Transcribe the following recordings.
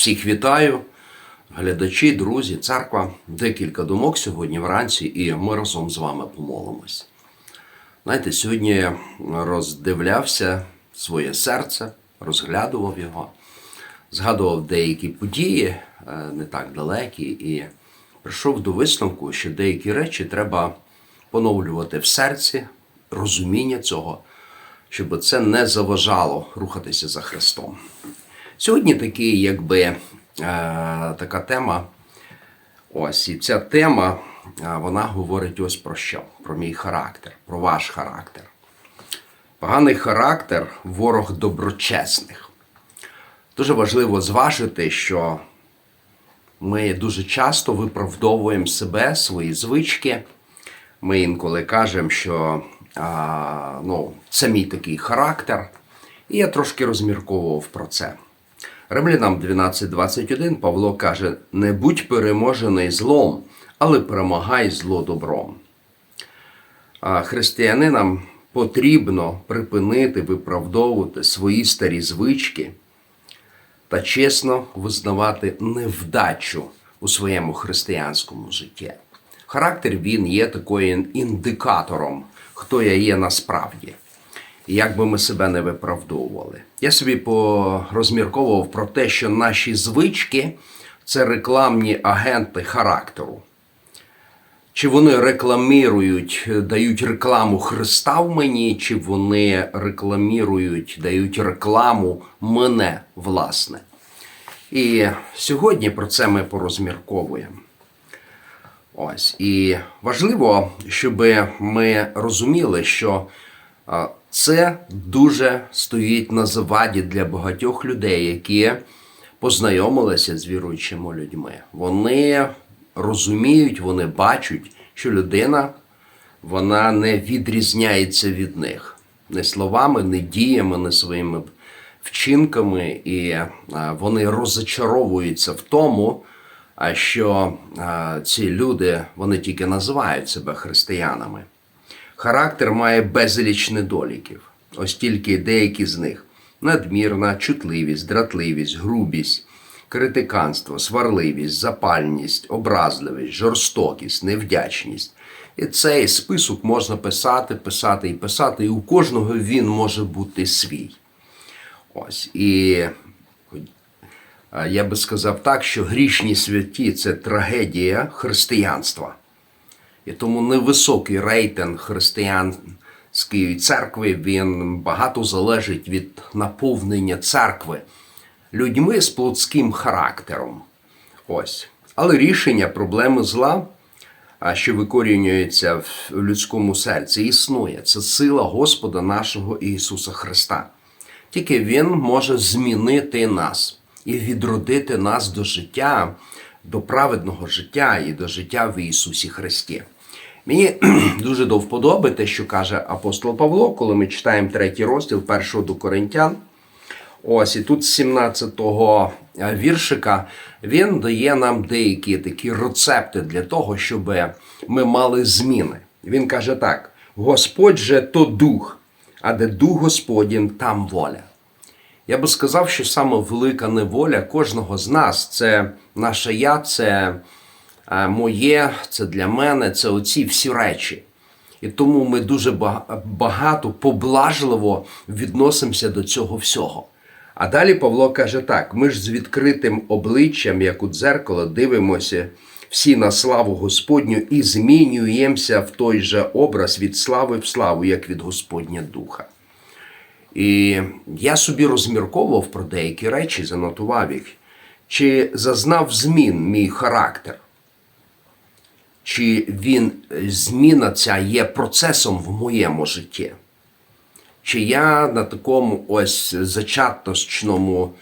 Всіх вітаю, глядачі, друзі, церква. Декілька думок сьогодні вранці, і ми разом з вами помолимось. Знаєте, сьогодні я роздивлявся своє серце, розглядував його, згадував деякі події, е, не так далекі, і прийшов до висновку, що деякі речі треба поновлювати в серці, розуміння цього, щоб це не заважало рухатися за Христом. Сьогодні такий, якби е, така тема. Ось і ця тема, е, вона говорить ось про що? Про мій характер, про ваш характер. Поганий характер ворог доброчесних. Дуже важливо зважити, що ми дуже часто виправдовуємо себе, свої звички. Ми інколи кажемо, що а, ну, це мій такий характер. І я трошки розмірковував про це. Римлянам 12.21 Павло каже: не будь переможений злом, але перемагай зло добром. А християнинам потрібно припинити виправдовувати свої старі звички та чесно визнавати невдачу у своєму християнському житті. Характер він є такою індикатором, хто я є насправді. Як би ми себе не виправдовували. Я собі порозмірковував про те, що наші звички це рекламні агенти характеру. Чи вони рекламірують, дають рекламу Христа в мені, чи вони рекламірують, дають рекламу мене, власне. І сьогодні про це ми порозмірковуємо. Ось. І важливо, щоб ми розуміли, що це дуже стоїть на заваді для багатьох людей, які познайомилися з віруючими людьми. Вони розуміють, вони бачать, що людина вона не відрізняється від них не словами, не діями, не своїми вчинками, і вони розочаровуються в тому, що ці люди вони тільки називають себе християнами. Характер має безліч недоліків, ось тільки деякі з них: надмірна чутливість, дратливість, грубість, критиканство, сварливість, запальність, образливість, жорстокість, невдячність. І цей список можна писати, писати і писати, і у кожного він може бути свій. Ось. І я би сказав так, що грішні святі це трагедія християнства. І тому невисокий рейтинг християнської церкви він багато залежить від наповнення церкви людьми з плотським характером. Ось. Але рішення проблеми зла, що викорінюється в людському серці, існує. Це сила Господа нашого Ісуса Христа. Тільки Він може змінити нас і відродити нас до життя, до праведного життя і до життя в Ісусі Христі. Мені дуже до вподоби те, що каже апостол Павло, коли ми читаємо третій розділ першого до Коринтян. Ось і тут з 17-го віршика він дає нам деякі такі рецепти для того, щоб ми мали зміни. Він каже так: Господь же то дух, а де дух Господін, там воля. Я би сказав, що саме велика неволя кожного з нас це наше я, це е, моє, це для мене, це оці всі речі. І тому ми дуже багато поблажливо відносимося до цього всього. А далі Павло каже так: ми ж з відкритим обличчям, як у дзеркало, дивимося всі на славу Господню і змінюємося в той же образ від слави в славу, як від Господня Духа. І я собі розмірковував про деякі речі, занотував їх, чи зазнав змін мій характер, чи він зміна ця є процесом в моєму житті. Чи я на такому ось зачаточному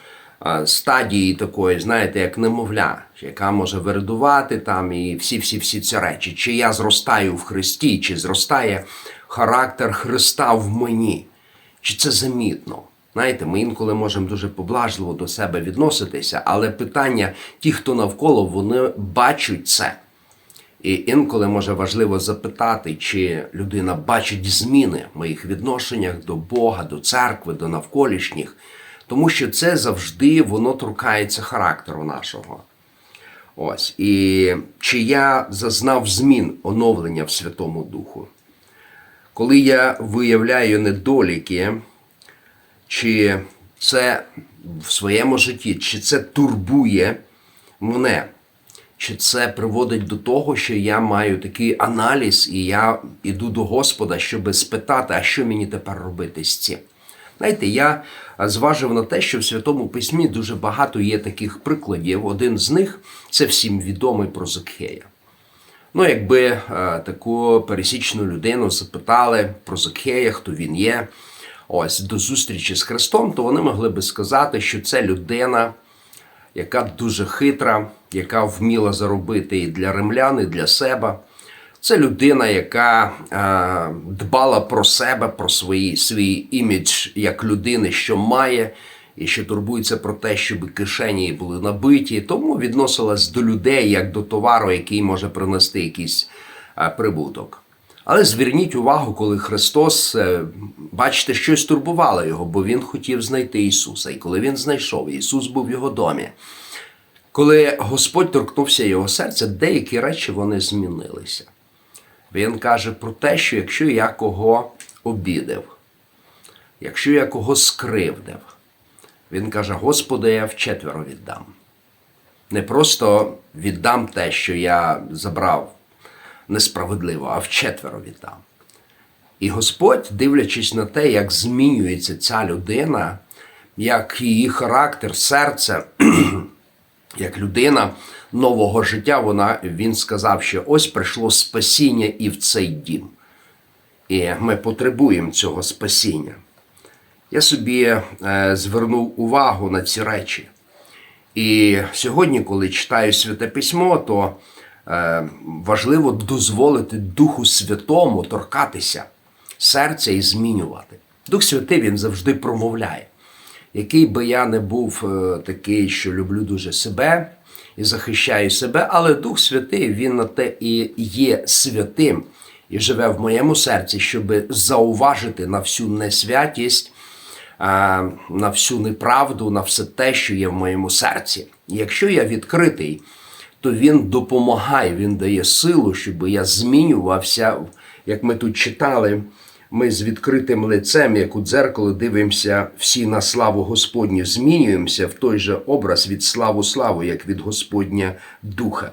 стадії такої, знаєте, як немовля, яка може виридувати там і всі-всі-всі ці речі, чи я зростаю в Христі, чи зростає характер Христа в мені, чи це замітно? Знаєте, ми інколи можемо дуже поблажливо до себе відноситися, але питання, ті, хто навколо, вони бачать це. І інколи може важливо запитати, чи людина бачить зміни в моїх відношеннях до Бога, до церкви, до навколишніх. Тому що це завжди воно торкається характеру нашого. Ось. І чи я зазнав змін оновлення в Святому Духу? Коли я виявляю недоліки, чи це в своєму житті, чи це турбує мене, чи це приводить до того, що я маю такий аналіз, і я йду до Господа, щоб спитати, а що мені тепер робити з цим. Знаєте, я зважив на те, що в Святому Письмі дуже багато є таких прикладів. Один з них це всім відомий про Закхея. Ну, якби е, таку пересічну людину запитали про Закхея, хто він є, ось до зустрічі з Христом, то вони могли би сказати, що це людина, яка дуже хитра, яка вміла заробити і для римлян, і для себе. Це людина, яка е, дбала про себе, про свої, свій імідж як людини, що має, і що турбується про те, щоб кишені були набиті. Тому відносилась до людей як до товару, який може принести якийсь е, прибуток. Але зверніть увагу, коли Христос, е, бачите, щось турбувало його, бо Він хотів знайти Ісуса. І коли він знайшов, Ісус був в його домі. Коли Господь торкнувся його серця, деякі речі вони змінилися. Він каже про те, що якщо я кого обідав, якщо я кого скривдив, він каже: Господи, я вчетверо віддам. Не просто віддам те, що я забрав несправедливо, а вчетверо віддам. І Господь, дивлячись на те, як змінюється ця людина, як її характер, серце, як людина нового життя, вона, він сказав, що ось прийшло спасіння і в цей дім. І ми потребуємо цього спасіння. Я собі е, звернув увагу на ці речі. І сьогодні, коли читаю Святе Письмо, то е, важливо дозволити Духу Святому торкатися серця і змінювати. Дух Святий він завжди промовляє. Який би я не був е, такий, що люблю дуже себе і захищаю себе, але Дух Святий, він на те і є святим і живе в моєму серці, щоб зауважити на всю несвятість, на всю неправду, на все те, що є в моєму серці. Якщо я відкритий, то він допомагає, він дає силу, щоб я змінювався, як ми тут читали. Ми з відкритим лицем, як у дзеркало, дивимося всі на славу Господню, змінюємося в той же образ від славу славу, як від Господня Духа.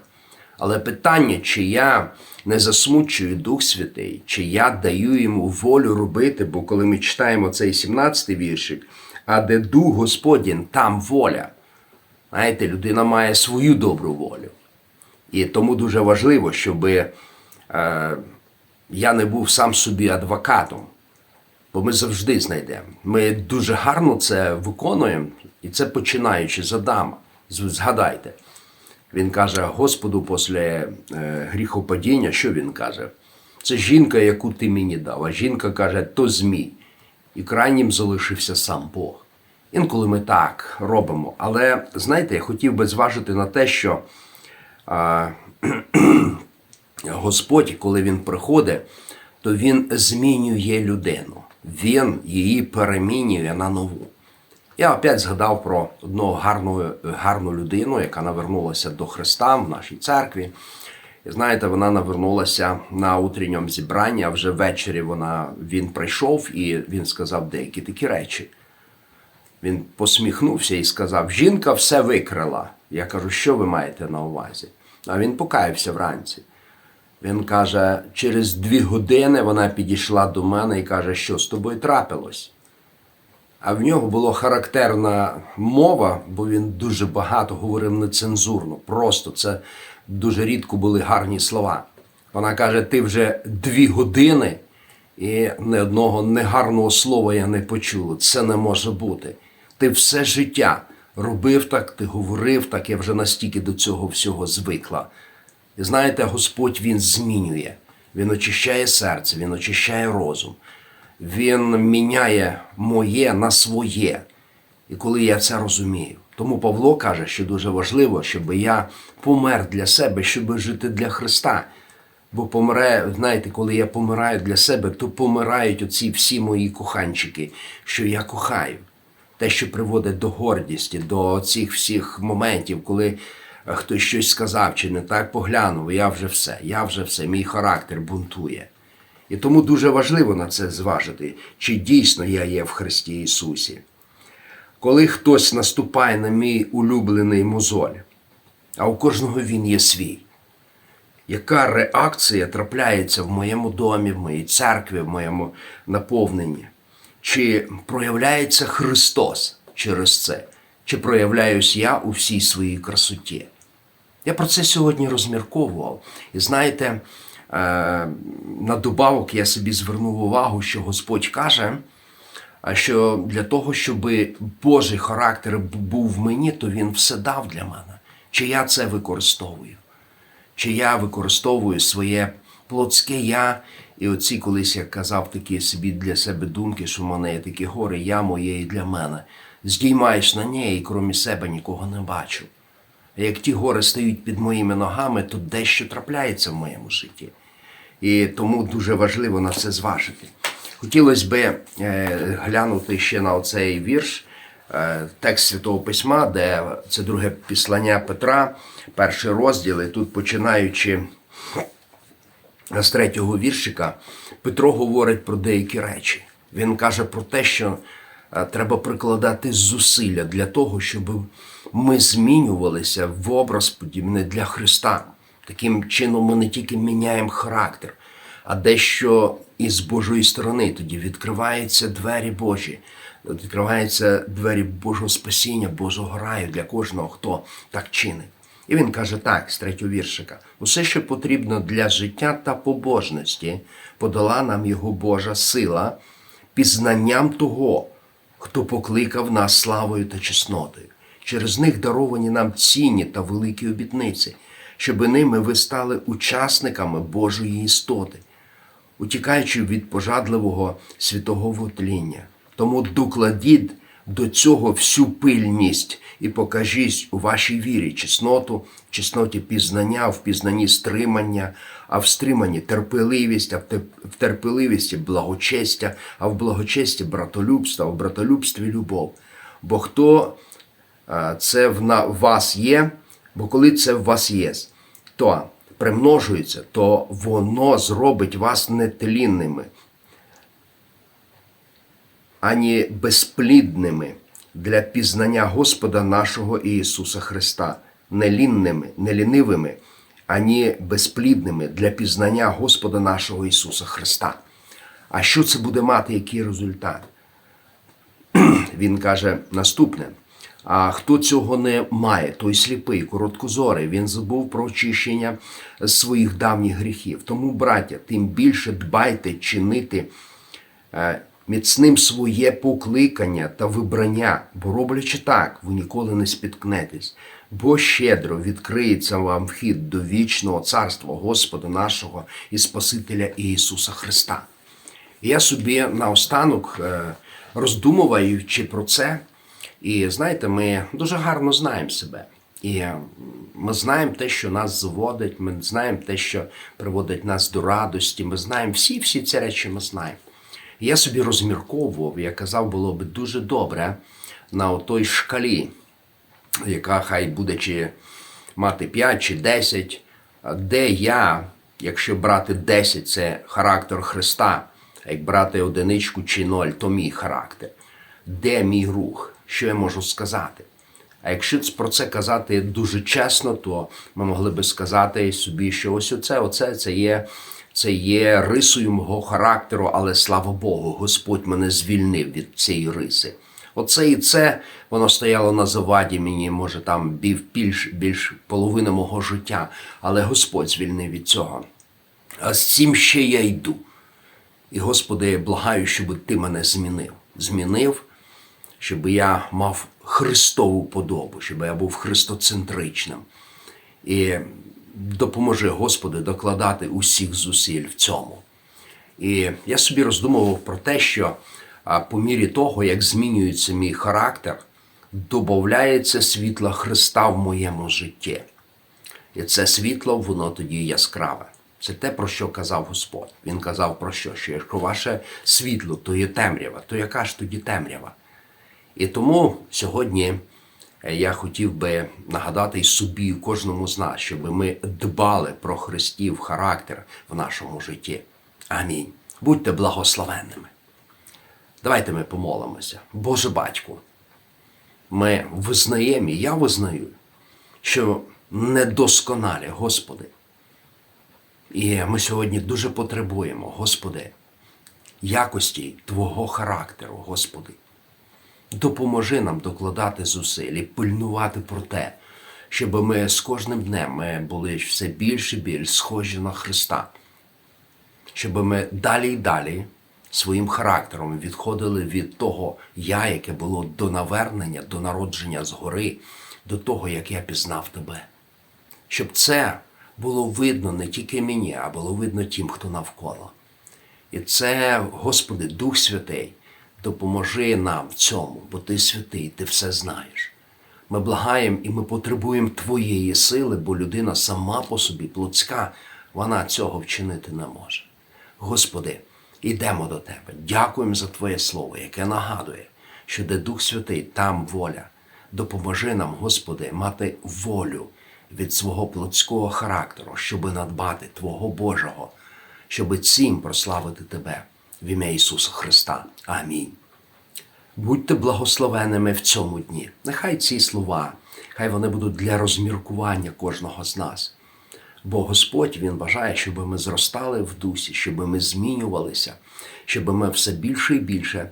Але питання, чи я не засмучую Дух Святий, чи я даю йому волю робити, бо коли ми читаємо цей 17-й віршик, а де Дух Господній, там воля. Знаєте, людина має свою добру волю. І тому дуже важливо, щоб. Е, я не був сам собі адвокатом, бо ми завжди знайдемо. Ми дуже гарно це виконуємо, і це починаючи з Адама. Згадайте, він каже Господу після е, гріхопадіння, що він каже? Це жінка, яку ти мені дав. А жінка каже, то змій. І крайнім залишився сам Бог. Інколи ми так робимо. Але знаєте, я хотів би зважити на те, що. А, Господь, коли Він приходить, то Він змінює людину. Він її перемінює на нову. Я опять згадав про одну гарну гарну людину, яка навернулася до Христа в нашій церкві. І знаєте, вона навернулася на утренньому зібранні, а вже ввечері вона, він прийшов і він сказав деякі такі речі. Він посміхнувся і сказав: Жінка все викрила. Я кажу, що ви маєте на увазі? А він покаявся вранці. Він каже, через дві години вона підійшла до мене і каже, що з тобою трапилось. А в нього була характерна мова, бо він дуже багато говорив нецензурно. Просто це дуже рідко були гарні слова. Вона каже: ти вже дві години і ні одного негарного слова я не почула. Це не може бути. Ти все життя робив так, ти говорив так, я вже настільки до цього всього звикла. І знаєте, Господь Він змінює, Він очищає серце, Він очищає розум, Він міняє моє на своє. І коли я це розумію. Тому Павло каже, що дуже важливо, щоб я помер для себе, щоб жити для Христа. Бо помре, знаєте, коли я помираю для себе, то помирають оці всі мої коханчики, що я кохаю. те, що приводить до гордісті, до цих всіх моментів, коли е, хтось щось сказав чи не так поглянув, я вже все, я вже все, мій характер бунтує. І тому дуже важливо на це зважити, чи дійсно я є в Христі Ісусі. Коли хтось наступає на мій улюблений мозоль, а у кожного він є свій, яка реакція трапляється в моєму домі, в моїй церкві, в моєму наповненні? Чи проявляється Христос через це? Чи проявляюсь я у всій своїй красоті? Я про це сьогодні розмірковував. І знаєте, на добавок я собі звернув увагу, що Господь каже, а що для того, щоб Божий характер був в мені, то Він все дав для мене. Чи я це використовую? Чи я використовую своє плотське я, і оці колись я казав такі собі для себе думки, що в мене є такі гори, я моє і для мене. Здіймаєш на неї, і крім себе нікого не бачу. Як ті гори стають під моїми ногами, то дещо трапляється в моєму житті. І тому дуже важливо на це зважити. Хотілося би е, глянути ще на оцей вірш, е, текст Святого Письма, де це друге післання Петра, перший розділ, і тут починаючи з третього віршика, Петро говорить про деякі речі. Він каже про те, що е, треба прикладати зусилля для того, щоб ми змінювалися в образ подібний для Христа. Таким чином ми не тільки міняємо характер, а дещо із Божої сторони тоді відкриваються двері Божі, відкриваються двері Божого спасіння, Божого раю для кожного, хто так чинить. І він каже так, з третього віршика: усе, що потрібно для життя та побожності, подала нам його Божа сила, пізнанням того, хто покликав нас славою та чеснотою. Через них даровані нам цінні та великі обітниці, щоби ними ви стали учасниками Божої істоти, утікаючи від пожадливого світового тління. Тому докладіть до цього всю пильність і покажіть у вашій вірі чесноту, чесноті пізнання, в пізнанні стримання, а в стриманні терпеливість, а в те- терпеливісті благочестя, а в благочесті братолюбство, а в братолюбстві любов. Бо хто це в вас є, бо коли це в вас є, то примножується, то воно зробить вас нетлінними, ані безплідними для пізнання Господа нашого Ісуса Христа, нелінними, нелінивими, ані безплідними для пізнання Господа нашого Ісуса Христа. А що це буде мати, який результат? Він каже наступне. А хто цього не має, той сліпий, короткозорий, він забув про очищення своїх давніх гріхів. Тому, браття, тим більше дбайте чинити е, міцним своє покликання та вибрання, бо роблячи так, ви ніколи не спіткнетесь, бо щедро відкриється вам вхід до вічного царства Господа нашого і Спасителя Ісуса Христа. І я собі наостанок, е, роздумуваючи про це, і знаєте, ми дуже гарно знаємо себе. І е, ми знаємо те, що нас заводить, ми знаємо те, що приводить нас до радості. Ми знаємо всі, всі ці речі ми знаємо. Я собі розмірковував, я казав, було би дуже добре на той шкалі, яка хай буде чи мати 5 чи 10, де я, якщо брати 10, це характер Христа, а як брати одиничку чи ноль, то мій характер. Де мій рух? Що я можу сказати? А якщо про це казати дуже чесно, то ми могли би сказати собі, що ось оце, оце це є, це є рисою мого характеру, але слава Богу, Господь мене звільнив від цієї риси. Оце і це воно стояло на заваді мені, може, там більш, більш, половина мого життя, але Господь звільнив від цього. А з цим ще я йду. І, Господи, я благаю, щоб Ти мене змінив. Змінив, щоб я мав Христову подобу, щоб я був христоцентричним. І допоможи, Господи, докладати усіх зусиль в цьому. І я собі роздумував про те, що по мірі того, як змінюється мій характер, додається світло Христа в моєму житті. І це світло, воно тоді яскраве. Це те, про що казав Господь. Він казав про що? Що якщо ваше світло, то є темрява, то яка ж тоді темрява? І тому сьогодні е, я хотів би нагадати і собі, і кожному з нас, щоб ми дбали про Христів характер в нашому житті. Амінь. Будьте благословенними. Давайте ми помолимося. Боже батьку, ми визнаємо, і я визнаю, що недосконалі, Господи. І ми сьогодні дуже потребуємо, Господи, якості Твого характеру, Господи. Допоможи нам докладати зусиль і пильнувати про те, щоб ми з кожним днем ми були все більш і більш схожі на Христа, щоб ми далі і далі своїм характером відходили від того я, яке було до навернення, до народження згори, до того, як я пізнав тебе. Щоб це було видно не тільки мені, а було видно тим, хто навколо. І це, Господи, Дух Святий, допоможи нам в цьому, бо Ти святий, Ти все знаєш. Ми благаємо і ми потребуємо Твоєї сили, бо людина сама по собі плотська, вона цього вчинити не може. Господи, йдемо до Тебе. Дякуємо за Твоє Слово, яке нагадує, що де Дух Святий, там воля. Допоможи нам, Господи, мати волю від свого плотського характеру, щоби надбати Твого Божого, щоби цим прославити Тебе в ім'я Ісуса Христа. Амінь. Будьте благословеними в цьому дні. Нехай ці слова, хай вони будуть для розміркування кожного з нас. Бо Господь Він бажає, щоб ми зростали в дусі, щоб ми змінювалися, щоб ми все більше і більше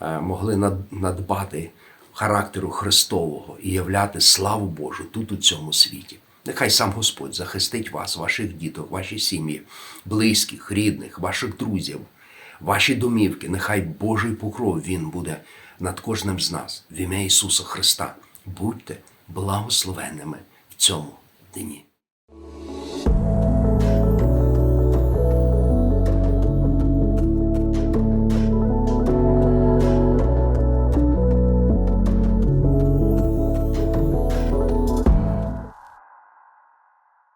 е, могли надбати характеру Христового і являти славу Божу тут у цьому світі. Нехай сам Господь захистить вас, ваших діток, ваші сім'ї, близьких, рідних, ваших друзів, ваші домівки. Нехай Божий покров Він буде над кожним з нас в ім'я Ісуса Христа. Будьте благословенними в цьому дні.